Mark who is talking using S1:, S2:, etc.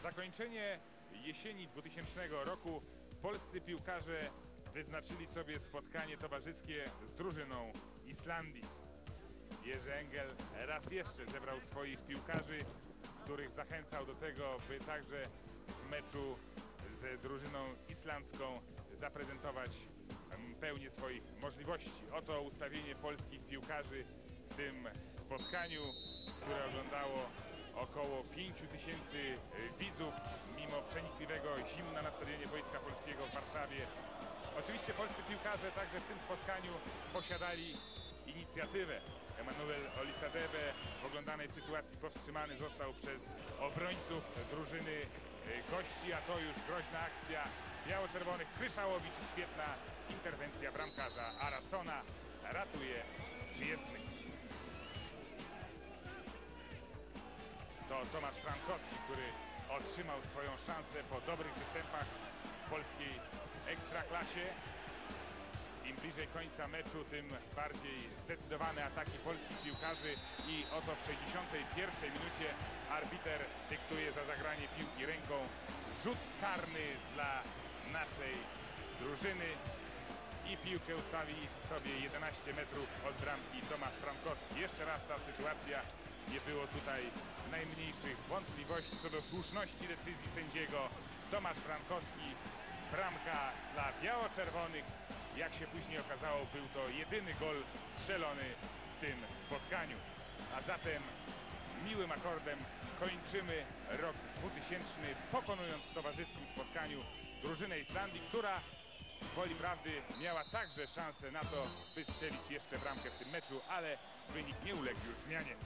S1: zakończenie jesieni 2000 roku polscy piłkarze wyznaczyli sobie spotkanie towarzyskie z drużyną Islandii. Jerzy Engel raz jeszcze zebrał swoich piłkarzy, których zachęcał do tego, by także w meczu z drużyną islandzką zaprezentować pełnię swoich możliwości. Oto ustawienie polskich piłkarzy w tym spotkaniu, które oglądało około 5 tysięcy e, widzów, mimo przenikliwego zimna na stadionie Wojska Polskiego w Warszawie. Oczywiście polscy piłkarze także w tym spotkaniu posiadali inicjatywę. Emanuel Olisadebe w oglądanej sytuacji powstrzymany został przez obrońców drużyny e, gości, a to już groźna akcja biało-czerwonych. Kryszałowicz, świetna interwencja bramkarza Arasona ratuje przyjezdnych. Tomasz Frankowski, który otrzymał swoją szansę po dobrych występach w polskiej ekstraklasie. Im bliżej końca meczu, tym bardziej zdecydowane ataki polskich piłkarzy i oto w 61 minucie arbiter dyktuje za zagranie piłki ręką rzut karny dla naszej drużyny i piłkę ustawi sobie 11 metrów od bramki Tomasz Frankowski. Jeszcze raz ta sytuacja, nie było tutaj najmniejszych wątpliwości co do słuszności decyzji sędziego. Tomasz Frankowski, bramka dla biało-czerwonych. Jak się później okazało, był to jedyny gol strzelony w tym spotkaniu. A zatem miłym akordem kończymy rok 2000, pokonując w towarzyskim spotkaniu drużynę Islandii, która woli prawdy miała także szansę na to, by strzelić jeszcze bramkę w tym meczu, ale wynik nie uległ już zmianie.